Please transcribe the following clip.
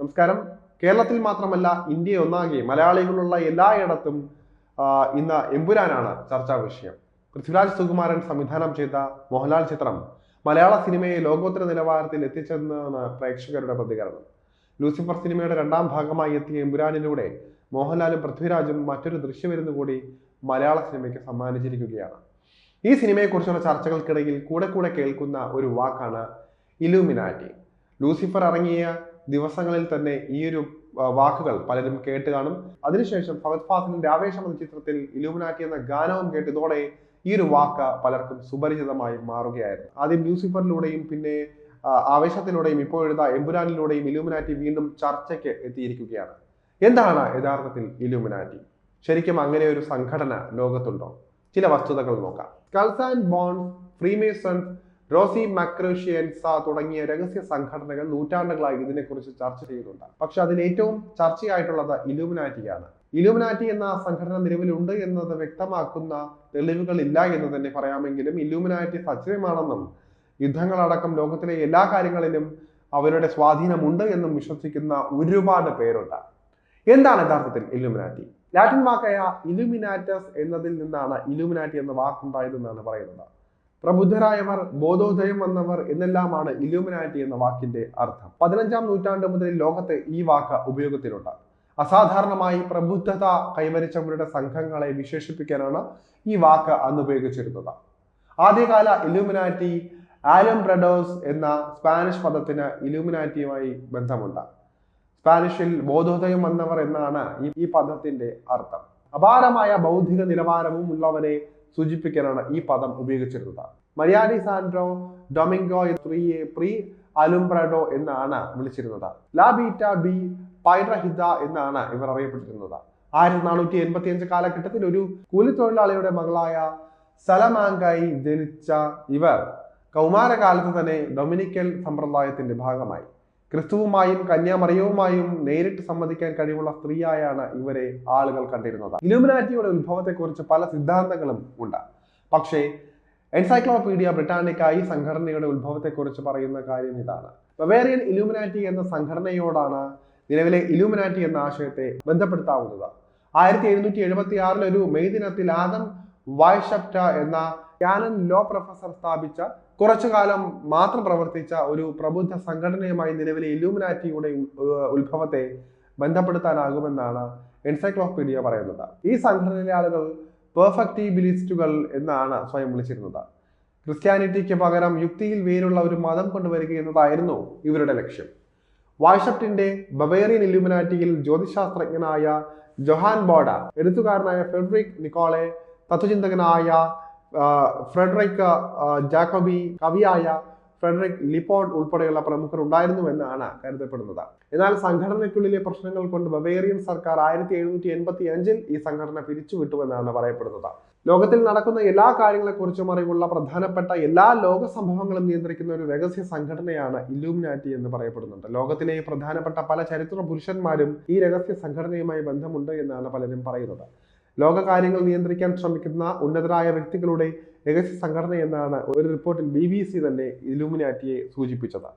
നമസ്കാരം. കേരളത്തിൽ മാത്രമല്ല ഇന്ത്യ ഒന്നാകെ മലയാളികളുള്ള എല്ലായിടത്തും ഇന്ന് എമ്പുരാനാണ് ചർച്ചാ വിഷയം. പൃഥ്വിരാജ് സുകുമാരൻ സംവിധാനം ചെയ്ത മോഹൻലാൽ ചിത്രം മലയാള സിനിമയെ ലോകോത്തര നിലവാരത്തിൽ എത്തിച്ചെന്നാണ് പ്രേക്ഷകരുടെ പ്രതികരണം. ലൂസിഫർ സിനിമയുടെ രണ്ടാം ഭാഗമായി എത്തിയ എമ്പുരാനിലൂടെ മോഹൻലാലും പൃഥ്വിരാജും മറ്റൊരു ദൃശ്യവിരുന്ന് കൂടി മലയാള സിനിമയ്ക്ക് സമ്മാനിച്ചിരിക്കുകയാണ്. ഈ സിനിമയെക്കുറിച്ചുള്ള ചർച്ചകൾക്കിടയിൽ കൂടെ കൂടെ കേൾക്കുന്ന ഒരു വാക്കാണ് ഇലൂമിനാറ്റി. ലൂസിഫർ ഇറങ്ങിയ ദിവസങ്ങളിൽ തന്നെ ഈ ഒരു വാക്കുകൾ പലരും കേട്ട് കാണും. അതിനുശേഷം ഫഹദ് ഫാസിലിന്റെ ആവേശം എന്ന ചിത്രത്തിൽ ഇലൂമിനാറ്റി എന്ന ഗാനവും കേട്ട് ഇതോടെ ഈ ഒരു വാക്ക് പലർക്കും സുപരിചിതമായി മാറുകയായിരുന്നു. ആദ്യം ന്യൂസിഫറിലൂടെയും പിന്നെ ആവേശത്തിലൂടെയും ഇപ്പോൾ എഴുതാ എമ്പുരാനിലൂടെയും ഇലൂമിനാറ്റി വീണ്ടും ചർച്ചയ്ക്ക് എത്തിയിരിക്കുകയാണ്. എന്താണ് യഥാർത്ഥത്തിൽ ഇലൂമിനാറ്റി? ശരിക്കും അങ്ങനെ ഒരു സംഘടന ലോകത്തുണ്ടോ? ചില വസ്തുതകൾ നോക്കാം. Skulls and bones freemasons Rosicrucians തുടങ്ങിയ രഹസ്യ സംഘടനകൾ നൂറ്റാണ്ടുകളായി ഇതിനെക്കുറിച്ച് ചർച്ച ചെയ്യുന്നുണ്ട് പക്ഷെ അതിൽ ഏറ്റവും ചർച്ചയായിട്ടുള്ളത് ഇലൂമിനാറ്റിയാണ്. ഇലുമിനാറ്റി എന്ന സംഘടന നിലവിലുണ്ട് എന്നത് വ്യക്തമാക്കുന്ന തെളിവുകൾ ഇല്ല എന്ന് തന്നെ പറയാമെങ്കിലും ഇലുമിനാറ്റി സജീവമാണെന്നും യുദ്ധങ്ങളടക്കം ലോകത്തിലെ എല്ലാ കാര്യങ്ങളിലും അവരുടെ സ്വാധീനമുണ്ട് എന്നും വിശ്വസിക്കുന്ന ഒരുപാട് പേരുണ്ട്. എന്താണ് യഥാർത്ഥത്തിൽ ഇലുമിനാറ്റി? ലാറ്റിൻ വാക്കായ ഇലുമിനാറ്റസ് എന്നതിൽ നിന്നാണ് ഇലുമിനാറ്റി എന്ന വാക്കുണ്ടായതെന്നാണ് പറയുന്നത്. പ്രബുദ്ധരായവർ ബോധോദയം വന്നവർ എന്നെല്ലാമാണ് ഇലൂമിനാറ്റി എന്ന വാക്കിന്റെ അർത്ഥം. പതിനഞ്ചാം നൂറ്റാണ്ട് മുതൽ ലോകത്ത് ഈ വാക്ക് ഉപയോഗത്തിലുണ്ട്. അസാധാരണമായി പ്രബുദ്ധത കൈവരിച്ചവരുടെ സംഘങ്ങളെ വിശേഷിപ്പിക്കാനാണ് ഈ വാക്ക് അന്ന് ഉപയോഗിച്ചിരുന്നത്. ആദ്യകാല ഇലൂമിനാറ്റി ആലം ബ്രഡോസ് എന്ന സ്പാനിഷ് പദത്തിന് ഇലൂമിനാറ്റിയുമായി ബന്ധമുണ്ട്. സ്പാനിഷിൽ ബോധോദയം വന്നവർ എന്നാണ് ഈ പദത്തിന്റെ അർത്ഥം. അപാരമായ ബൗദ്ധിക നിലവാരവും ഉള്ളവരെ സൂചിപ്പിക്കാനാണ് ഈ പദം ഉപയോഗിച്ചിരുന്നത്. മരിയാനി സാൻഡ്രോ ഡൊമിംഗോ പ്രീ അലുംബ്രഡോ എന്നാണ് വിളിച്ചിരുന്നത്. ലാ ബീറ്റ ബി പൈറഹിത എന്നാണ് ഇവർ അറിയപ്പെട്ടിരുന്നത്. ആയിരത്തി നാനൂറ്റി എൺപത്തി അഞ്ച് കാലഘട്ടത്തിൽ ഒരു കൂലിത്തൊഴിലാളിയുടെ മകളായ സലമാങ്കായി ജനിച്ച ഇവർ കൗമാരകാലത്ത് തന്നെ ഡൊമിനിക്കൽ സമ്പ്രദായത്തിന്റെ ഭാഗമായി. ക്രിസ്തുവുമായും കന്യാമറിയവുമായും നേരിട്ട് സംവദിക്കാൻ കഴിവുള്ള സ്ത്രീയായാണ് ഇവരെ ആളുകൾ കണ്ടിരുന്നത്. ഇലുമിനാറ്റിയുടെ ഉത്ഭവത്തെക്കുറിച്ച് പല സിദ്ധാന്തങ്ങളും ഉണ്ട്. പക്ഷേ എൻസൈക്ലോപീഡിയ ബ്രിട്ടാനിക്ക ഈ സംഘടനയുടെ ഉത്ഭവത്തെക്കുറിച്ച് പറയുന്ന കാര്യം ഇതാണ്. ബവേറിയൻ ഇലുമിനാറ്റി എന്ന സംഘടനയോടാണ് നിലവിലെ ഇലുമിനാറ്റി എന്ന ആശയത്തെ ബന്ധപ്പെടുത്താവുന്നത്. ആയിരത്തി എഴുന്നൂറ്റി എഴുപത്തി ആറിൽ ഒരു മെയ് ദിനത്തിൽ ആദം വായ്ഷപ്റ്റ എന്ന കാനൻ ലോ പ്രൊഫസർ സ്ഥാപിച്ച കുറച്ചു കാലം മാത്രം പ്രവർത്തിച്ച ഒരു പ്രബുദ്ധ സംഘടനയുമായി നിലവിലെ ഇലൂമിനാറ്റിയുടെ ഉത്ഭവത്തെ ബന്ധപ്പെടുത്താനാകുമെന്നാണ് എൻസൈക്ലോപീഡിയ പറയുന്നത്. ഈ സംഘടനയിലെ ആളുകൾ പെർഫെക്റ്റിബിലിസ്റ്റുകൾ എന്നാണ് സ്വയം വിളിച്ചിരുന്നത്. ക്രിസ്ത്യാനിറ്റിക്ക് പകരം യുക്തിയിൽ വേരുള്ള ഒരു മതം കൊണ്ടുവരിക എന്നതായിരുന്നു ഇവരുടെ ലക്ഷ്യം. വാഷപ്റ്റിന്റെ ബവേറിയൻ ഇലുമിനാറ്റിയിൽ ജ്യോതിശാസ്ത്രജ്ഞനായ ജൊഹാൻ ബോഡ എഴുത്തുകാരനായ ഫെഡറിക് നിക്കോളെ തത്വചിന്തകനായ ഫ്രെഡറിക് ജാക്കോബി കവിയായ ഫ്രെഡറിക് ലിപ്പോൺ ഉൾപ്പെടെയുള്ള പ്രമുഖർ ഉണ്ടായിരുന്നു എന്നാണ് കരുതപ്പെടുന്നത്. എന്നാൽ സംഘടനയ്ക്കുള്ളിലെ പ്രശ്നങ്ങൾ കൊണ്ട് ബവേറിയൻ സർക്കാർ ആയിരത്തി എഴുന്നൂറ്റി എൺപത്തി അഞ്ചിൽ ഈ സംഘടന പിരിച്ചുവിട്ടുവെന്നാണ് പറയപ്പെടുന്നത്. ലോകത്തിൽ നടക്കുന്ന എല്ലാ കാര്യങ്ങളെക്കുറിച്ചും അറിവുള്ള പ്രധാനപ്പെട്ട എല്ലാ ലോക സംഭവങ്ങളും നിയന്ത്രിക്കുന്ന ഒരു രഹസ്യ സംഘടനയാണ് ഇലൂമിനാറ്റി എന്ന് പറയപ്പെടുന്നുണ്ട്. ലോകത്തിലെ പ്രധാനപ്പെട്ട പല ചരിത്ര പുരുഷന്മാരും ഈ രഹസ്യ സംഘടനയുമായി ബന്ധമുണ്ട് എന്നാണ് പലരും പറയുന്നത്. ലോക കാര്യങ്ങൾ നിയന്ത്രിക്കാൻ ശ്രമിക്കുന്ന ഉന്നതരായ വ്യക്തികളുടെ രഹസ്യ സംഘടന എന്നാണ് ഒരു റിപ്പോർട്ടിൽ ബി ബി സി തന്നെ ഇലുമിനാറ്റിയെ സൂചിപ്പിച്ചത്.